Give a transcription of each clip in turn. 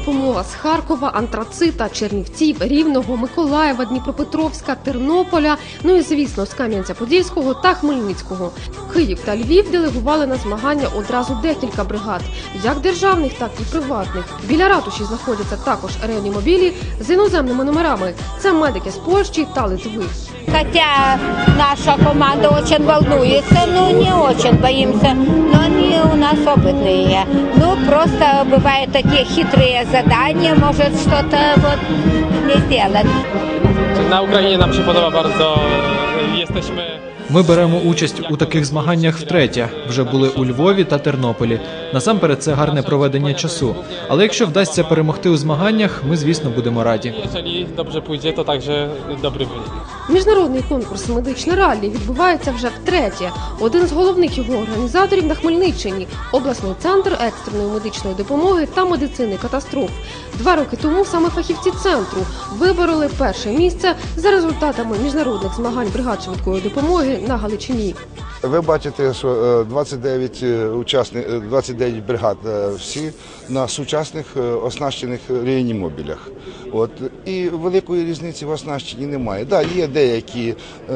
допомога з Харкова, Антрацита, Чернівців, Рівного, Миколаєва, Дніпропетровська, Тернополя. Ну і звісно, з Кам'янця-Подільського та Хмельницького. Київ та Львів делегували на змагання одразу декілька бригад, як державних, так і приватних. Біля ратуші знаходяться також реанімобілі з іноземними номерами. Це медики з Польщі та Литви. Хотя наша команда очень волнуется, но не очень боимся. Но они у нас опытные. Ну, просто бывают такие хитрые задания, может что-то вот не сделать. Na Ukrainie nam się podoba bardzo. Jesteśmy. Ми беремо участь у таких змаганнях втретє. Вже були у Львові та Тернополі. Насамперед, це гарне проведення часу. Але якщо вдасться перемогти у змаганнях, ми звісно будемо раді. Jeżeli dobrze pójdzie, to także dobry wynik. Міжнародний конкурс медичне раллі відбувається вже втретє. Один з головних його організаторів на Хмельниччині обласний центр екстреної медичної допомоги та медицини катастроф. Два роки тому саме фахівці центру вибороли перше місце за результатами міжнародних змагань бригад швидкої допомоги на Галичині. Ви бачите, що е, 29 е, учасник, е, 29 бригад е, всі на сучасних е, оснащених реанімобілях. От і великої різниці в оснащенні немає. Да, є деякі е,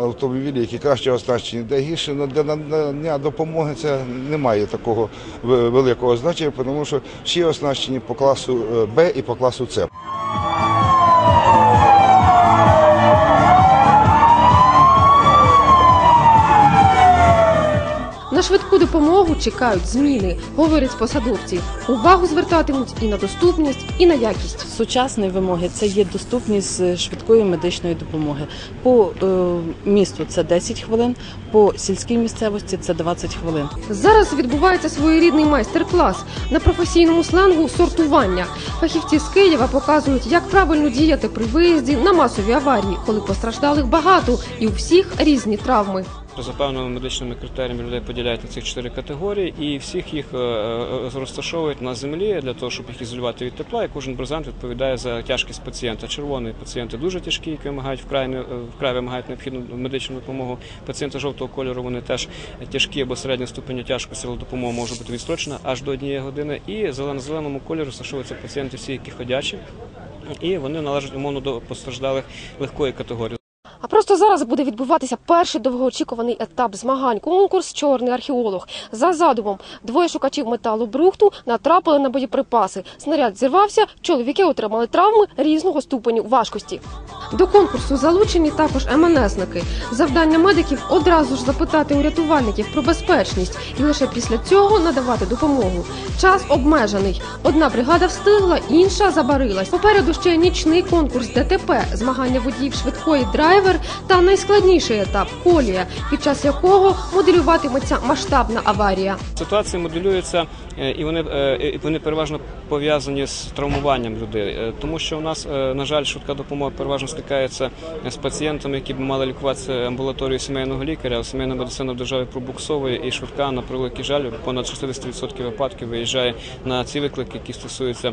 автомобілі, які краще оснащені, де гірше, але для надання допомоги це не має такого великого значення, тому що всі оснащені по класу е, Б і по класу С. допомогу чекають зміни, говорять посадовці. Увагу звертатимуть і на доступність, і на якість. Сучасні вимоги це є доступність швидкої медичної допомоги. По е, місту це 10 хвилин, по сільській місцевості це 20 хвилин. Зараз відбувається своєрідний майстер-клас на професійному сленгу сортування. Фахівці з Києва показують, як правильно діяти при виїзді на масові аварії, коли постраждалих багато і у всіх різні травми. За певними медичними критеріями людей поділяють на цих чотири категорії, і всіх їх е, е, розташовують на землі для того, щоб їх ізолювати від тепла. І кожен брезент відповідає за тяжкість пацієнта. Червоний пацієнти дуже тяжкі, які вимагають вкрай е, вкрай вимагають необхідну медичну допомогу. Пацієнти жовтого кольору вони теж тяжкі або середньої ступеня тяжкості, але допомога може бути відстрочена аж до однієї години. І зелено зеленому кольору розташовуються пацієнти, всі, які ходячі, і вони належать умовно до постраждалих легкої категорії. А просто зараз буде відбуватися перший довгоочікуваний етап змагань. Конкурс Чорний археолог. За задумом двоє шукачів металу брухту натрапили на боєприпаси. Снаряд зірвався. Чоловіки отримали травми різного ступеню важкості. До конкурсу залучені також МНСники. Завдання медиків одразу ж запитати у рятувальників про безпечність і лише після цього надавати допомогу. Час обмежений. Одна бригада встигла, інша забарилась. Попереду ще нічний конкурс ДТП, змагання водіїв швидкої драйвер та найскладніший етап колія, під час якого моделюватиметься масштабна аварія. Ситуації моделюються, е, і вони, е, і вони переважно пов'язані з травмуванням людей, Е, тому що у нас, на жаль, швидка допомога переважно стикається з пацієнтами, які б мали лікуватися амбулаторією сімейного лікаря, сімейна медицина в державі пробуксовує, і швидка, на превеликий жаль, понад 60% випадків виїжджає на ці виклики, які стосуються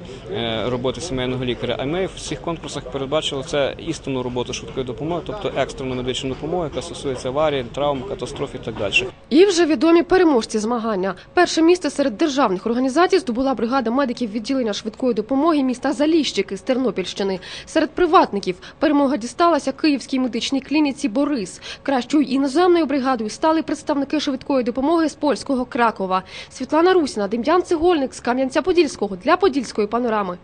роботи сімейного лікаря. А ми в всіх конкурсах передбачили це істинну роботу швидкої допомоги, тобто екстрену медичну допомогу, яка стосується аварії, травм, катастроф і так далі. І вже відомі переможці змагання. Перше місце серед державних організацій здобула бригада медиків відділення швидкої допомоги міста Заліщики з Тернопільщини. Серед приватників перемога дісталася Київській медичній клініці Борис. Кращою іноземною бригадою стали представники швидкої допомоги з польського Кракова. Світлана Русіна, Дем'ян Цегольник з Кам'янця-Подільського для Подільської панорами.